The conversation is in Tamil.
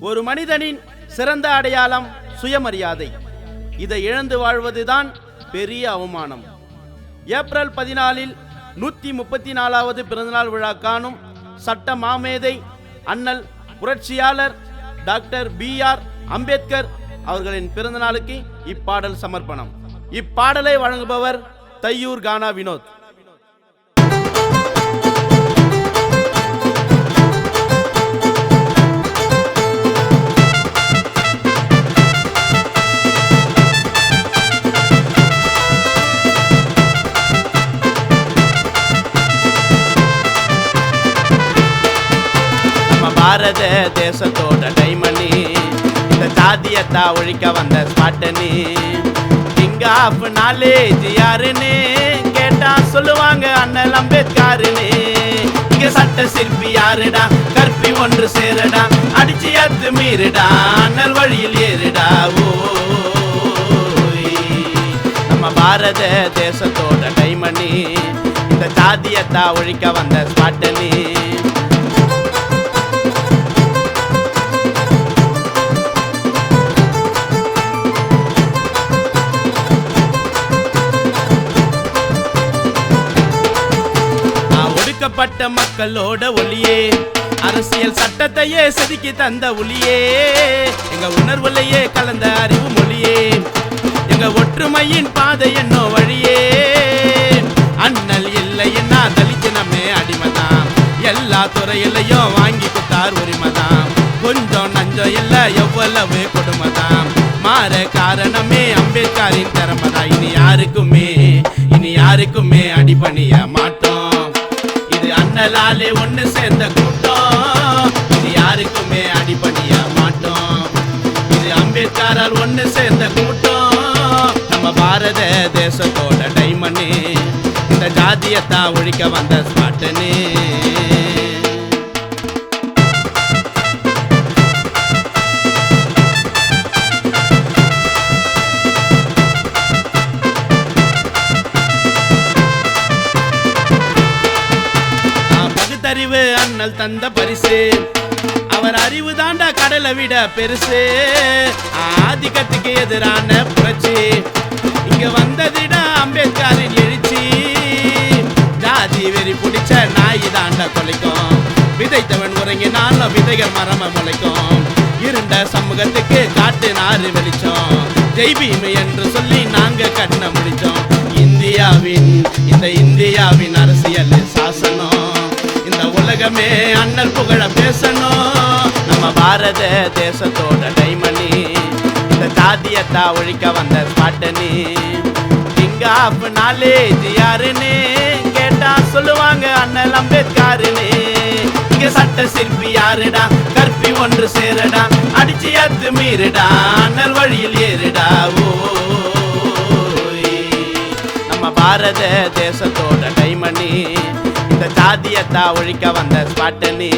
ஒரு மனிதனின் சிறந்த அடையாளம் சுயமரியாதை. இதை இழந்து வாழ்வதுதான் பெரிய அவமானம். ஏப்ரல் பதினாலில் நூற்றி முப்பத்தி நாலாவது பிறந்தநாள் விழா காணும் சட்ட மாமேதை அண்ணல் புரட்சியாளர் டாக்டர் பி ஆர் அம்பேத்கர் அவர்களின் பிறந்தநாளுக்கு இப்பாடல் சமர்ப்பணம். இப்பாடலை வழங்குபவர் தையூர் கானா வினோத். பாரத தேசத்தோட டைமணி. இந்த சாதியத்தா ஒழிக்க வந்த ஸ்பாட்டனி கிங் ஆஃப் நாலேஜ் யாருன்னு கேட்டா சொல்லுவாங்க அண்ணல் அம்பேத்காருன்னு. இங்க சட்ட சிற்பி யாருடா? கற்பி ஒன்று சேருடா. அடிச்சு அத்து மீறுடா. அண்ணல் வழியில் ஏறுடா. ஓ நம்ம பாரத தேசத்தோட டைமணி. இந்த சாதியத்தா ஒழிக்க வந்த ஸ்பாட்டனி பாடுபட்ட மக்களோட ஒளியே. அரசியல் சட்டத்தையே செதுக்கி தந்த ஒளியே. எங்க உணர்வுலையே கலந்த அறிவு மொழியே. எங்க ஒற்றுமையின் பாதை என்னோ வழியே. அண்ணல் இல்லை என்ன தலிச்சினமே அடிமைதான். எல்லா துறையிலையும் வாங்கி கொடுத்தார் உரிமைதான். கொஞ்சம் நஞ்சம் இல்லை எவ்வளவு கொடுமைதான். மாற காரணமே அம்பேத்கரின் திறமைதான். இனி யாருக்குமே இனி யாருக்குமே அடிபணிய மாட்டோம். அண்ணலாலே ஒண்ணு சேர்ந்த கூட்டம். இது யாருக்குமே அடிபணிய மாட்டோம். இது அம்பேத்கரால் ஒண்ணு சேர்ந்த கூட்டம். நம்ம பாரத தேசத்தோட டைமண்ணு இந்த ஜாதியத்தான் ஒழிக்க வந்த ஸ்பாட்டனு அறிவு அண்ணல் தந்த பரிசு. அவர் அறிவு தாண்டா கடலை விட பெருசு. ஆதிக்கத்துக்கு எதிரான புரட்சி. இங்க வந்ததுடா அம்பேத்கரின் எழுச்சி. ஜாதி வெறி பிடிச்ச நாய் தாண்டா கொலைக்கும் விதைத்தவன் உறங்கினாலும் விதைகள் மரம முளைக்கும். இருண்ட சமூகத்துக்கு காட்டு நாறு வெளிச்சம். ஜெய்பீமை என்று சொல்லி நாங்க கண்ண முடிச்சோம். உலகமே அண்ணல் புகழ பேசணும். நம்ம பாரத தேசத்தோட டைமணி. இந்த தாதியத்தா ஒழிக்க வந்த ஸ்பாட்டனி கிங் ஆஃப் நாலேஜ் யாருன்னு கேட்டா சொல்லுவாங்க அண்ணல் அம்பேத்காருன்னு. இங்க சட்ட சிற்பி யாருடா? கற்பி ஒன்று சேருடா. அடிச்சு அத்து மீறுடா. அண்ணல் வழியில் ஏறுடா. ஓய். நம்ம பாரத தேசத்தோட சாதியத்தா ஒழிக்க வந்த ஸ்பாட்டு நீ